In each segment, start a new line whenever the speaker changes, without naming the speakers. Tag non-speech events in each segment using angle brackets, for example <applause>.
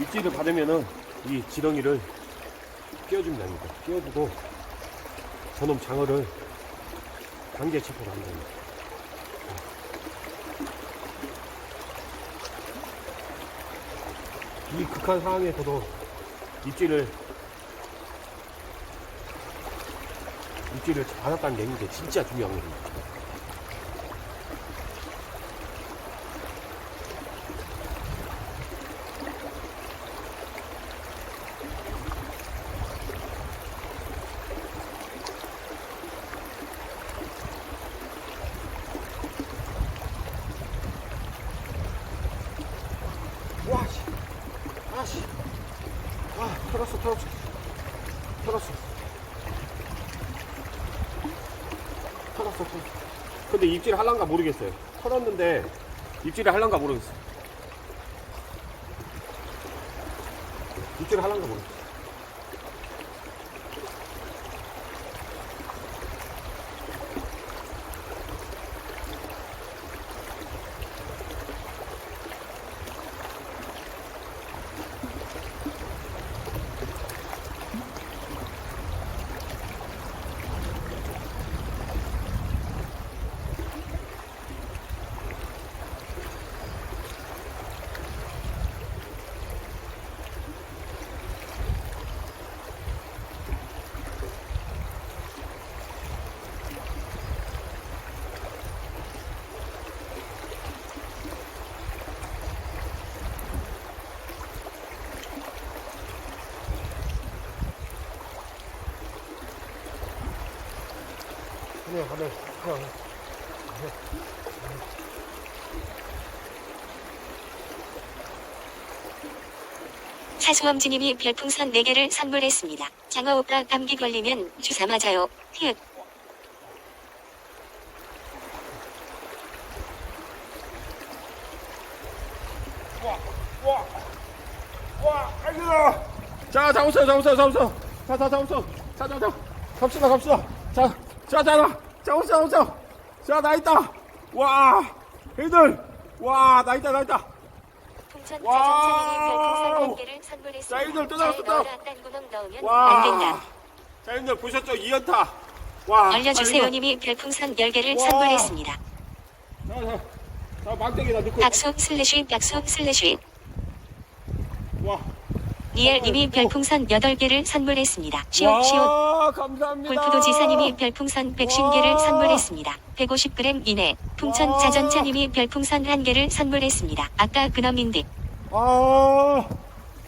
입질을 받으면은 이 지렁이를 끼워주면 됩니다. 끼워주고 저놈 장어를 단계 체포를 됩니다. 이 극한 상황에서도 입질을 입질을 받았다는 게 진짜 중요한 겁니다. 와, 씨. 아, 씨. 아, 털었어, 털었어. 털었어. 털었어, 털었어. 근데 입질 할란가 모르겠어요. 털었는데 입질을 할란가 모르겠어요. 입질을 할란가 모르겠어 요. 그냥 하늘, 그냥.
사수엄지님이 별풍선 4개를 선물했습니다. 장어 오빠 감기 걸리면 주사 맞아요. 히읗.
와, 와, 아이고야. 자, 잡았어, 잡았어, 잡았어. 자, 자, 잡았어. 자, 자, 자. 갑시다, 갑시다. 자, 자, 자, 자. 잡았어, 잡았어. 자, 나 있다. 와, 형들. 와, 나 있다, 나 있다.
풍천
와우.
자전차님이 별풍선 1개를 선물했습니다.
자, 이들
또잘
나왔어, 또.
넣어라 딴 구멍 넣으면
와.
안 된다.
자, 형들 보셨죠? 2연타. 와.
알려주세요님이 별풍선 10개를
와.
선물했습니다.
자, 자. 자, 막대기다 넣고.
박수 슬래시 박수 슬래시
와.
니엘님이 별풍선 8개를 선물했습니다. 시옷 시옷
와, 감사합니다.
골프도 지사님이 별풍선 150개를
와.
선물했습니다. 150g 이내. 풍천
와.
자전차님이 별풍선 1개를 선물했습니다. 아까 그놈인데.
아,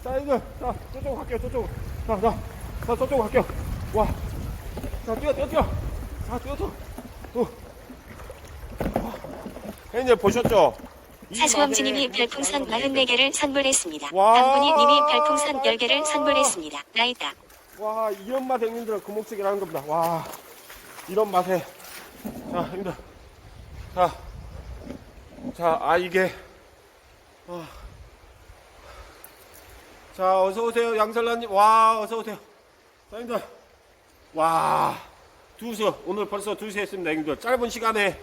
자, 이거, 자, 저쪽으로 갈게요, 저쪽으로. 자, 자, 자, 저쪽으로 갈게요. 와. 자, 뛰어, 뛰어, 뛰어. 자, 뛰어, 뛰어. 어. 형님, 보셨죠? 이
사수엄지님이 별풍선 44개를 선물했습니다.
와.
강분이 님이 별풍선 10개를 선물했습니다. 나이다.
와, 이런 맛에 형님들은 구멍치기를 하는 겁니다. 와, 이런 맛에. 자, 형님들. 자, 자, 아, 이게. 아. 자, 어서 오세요, 양설라님. 와, 어서 오세요. 자, 형님들. 와, 두수. 오늘 벌써 두수 했습니다, 형님들. 짧은 시간에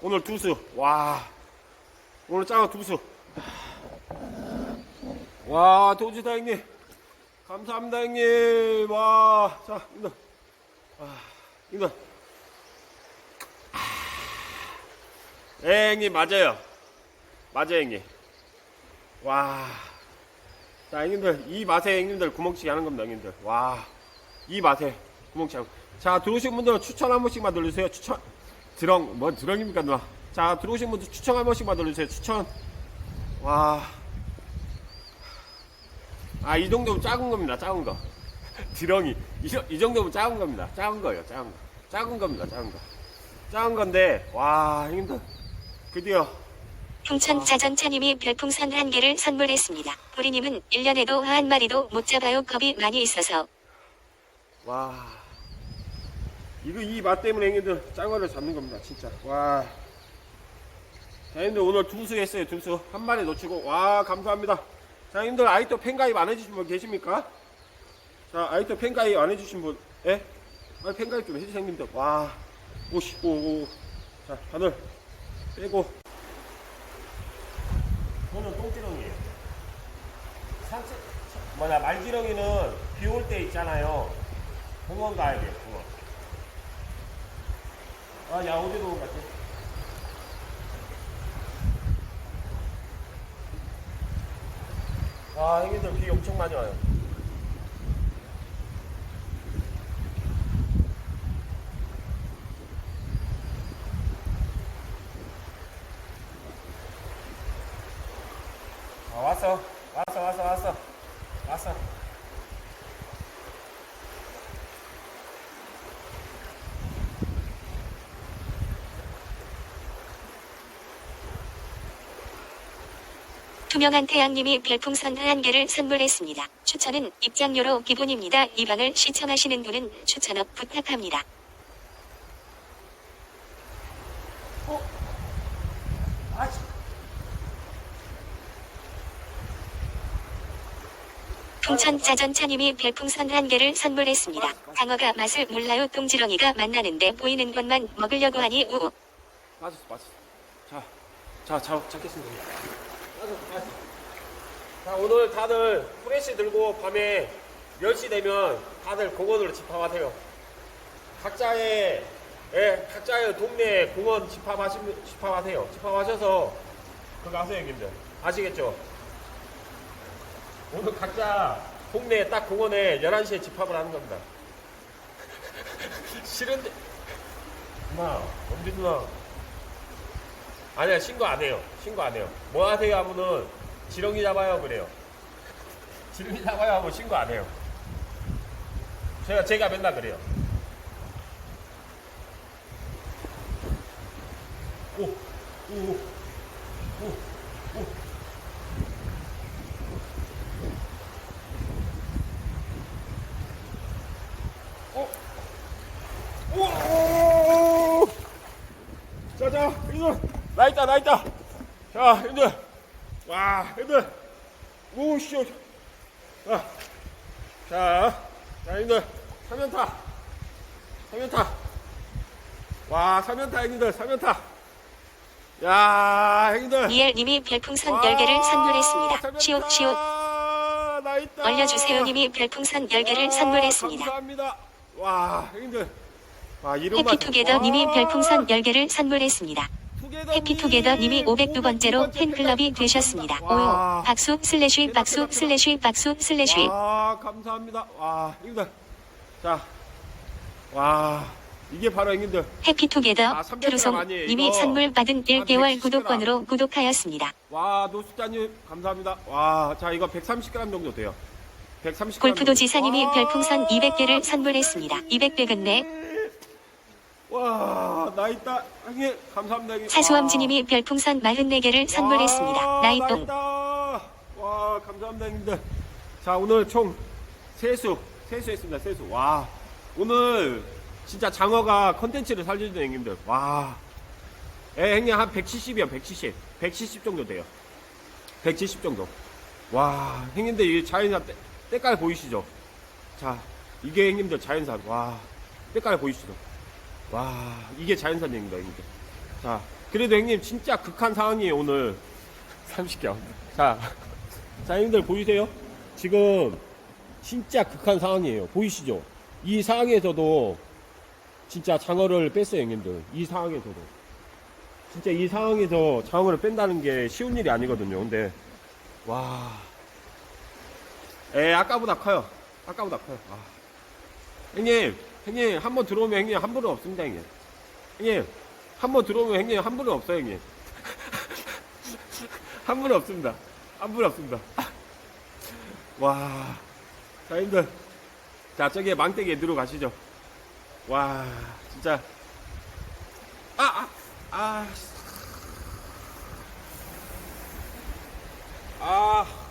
오늘 두수. 와, 오늘 짜고 두수. 와, 도지다, 형님. 감사합니다, 형님. 와, 자, 형님들. 아, 형님들. 예, 형님, 맞아요. 맞아요, 형님. 와. 자, 형님들, 이 맛에 형님들 구멍치기 하는 겁니다, 형님들. 와. 이 맛에 구멍치기 거. 자, 들어오신 분들은 추천 한 번씩만 눌러주세요. 추천. 드렁, 뭐 드렁입니까, 누나? 자, 들어오신 분들 추천 한 번씩만 눌러주세요. 추천. 와. 아, 이 정도면 작은 겁니다, 작은 거. <laughs> 드렁이. 이, 저- 이 정도면 작은 겁니다. 작은 거예요, 작은 거. 작은 겁니다, 작은 거. 작은 건데, 와, 형님들. 드디어
풍천 자전차님이 별풍선 1개를 선물했습니다. 보리님은 1년에도 한 마리도 못 잡아요. 겁이 많이 있어서.
와 이거 이 맛 때문에 형님들 짱어를 잡는 겁니다 진짜 와 자, 형님들 오늘 두수 했어요 두수 한 마리 놓치고 와 감사합니다 자 형님들 아이토 팬가입 안 해주신 분 계십니까 자 아이토 팬가입 안 해주신 분 예? 빨리 팬가입 좀 해주세요 형님들 와 오씨 오자 바늘 빼고 저는 똥지렁이에요 산책, 뭐냐, 말지렁이는 비 올 때 있잖아요. 공원 가야 돼, 공원. 아, 야, 어디로 같지? 아, 형님들 비 엄청 많이 와요. 아, 왔어 왔어. 왔어.
투명한 태양님이 별풍선 한 개를 선물했습니다. 추천은 입장료로 기본입니다. 이 방을 시청하시는 분은 추천업 부탁합니다.
어? 아, 씨.
풍천 짜전차님이 별풍선 한 개를 선물했습니다. 강어가 맛을 몰라요. 똥지렁이가 만나는데 보이는 것만 먹으려고 하니 우우.
빠졌어, 빠졌어. 자, 자, 자, 잡겠습니다. 자, 오늘 다들 프레시 들고 밤에 10시 되면 다들 공원으로 집합하세요. 각자의, 예, 각자의 동네 공원 집합하시, 집합하세요. 집합하셔서 그거 하세요, 형님들. 아시겠죠? 오늘 각자 동네 딱 공원에 11시에 집합을 하는 겁니다. <laughs> 싫은데. 누나, 엄지 누나. 아니야 신고 안 해요. 신고 안 해요. 뭐 하세요? 하면은 지렁이 잡아요 그래요. 지렁이 잡아요 하고 신고 안 해요. 제가 제가 맨날 그래요. 오 오 오오. 어? 오! 자자 형들 나 있다 나 있다. 자 형들. 와 형들. 오 씨 자, 자, 자 형들. 3연타. 3연타. 와 3연타 형님들. 3연타. 야 형님들.
이엘님이 별풍선 10개를 선물했습니다.
나 있다.
올려주세요님이 별풍선 10개를 선물했습니다.
감사합니다. 와 형님들. 와 이름만
해피투게더님이
와,
별풍선 10개를 선물했습니다. 해피투게더님이 502번째로 팬클럽이 되셨습니다. 오요 박수 슬래쉬 박수 슬래쉬 박수 슬래쉬
와 감사합니다. 와 형님들 자. 와 이게 바로 형님들
해피투게더
아, 300g
트루송
아니에요,
님이
이거.
선물 받은 1개월
170g.
구독권으로 구독하였습니다.
와 노숙자님 감사합니다. 와 자 이거 130g 정도 돼요. 130g.
골프도 지사님이 별풍선 200개를 선물했습니다. 200백은 네.
와 나 있다 형님 감사합니다. 형님.
사수엄지님이 별풍선 44개를 선물했습니다.
와,
나이똥
있다. 와 감사합니다 형님들. 자 오늘 총 세수 세수했습니다 세수. 와 오늘 진짜 장어가 컨텐츠를 살려주는 형님들. 와. 예, 형님 한 170이요 170. 170 정도 돼요. 170 정도. 와 형님들 이 자연산 때, 때깔 보이시죠? 자 이게 형님들 자연산. 와 때깔 보이시죠? 와. 이게 자연산입니다 형님들. 자 그래도 형님 진짜 극한 상황이에요 오늘. <laughs> 30개. 자, 자 형님들 보이세요? 지금 진짜 극한 상황이에요. 보이시죠? 이 상황에서도 진짜 장어를 뺐어요 형님들. 이 상황에서도. 진짜 이 상황에서 장어를 뺀다는 게 쉬운 일이 아니거든요. 근데 와. 에, 아까보다 커요. 아까보다 커요. 아. 형님 형님 한 번 들어오면 형님 한 분은 없습니다 형님. 형님 한 번 들어오면 형님 한 분은 없어요 형님. <laughs> 한 분은 없습니다. 한 분은 없습니다. 와 자, 형님들. 자 저기에 망대기에 들어가시죠. 와 진짜. 아아아 아, 아. 아.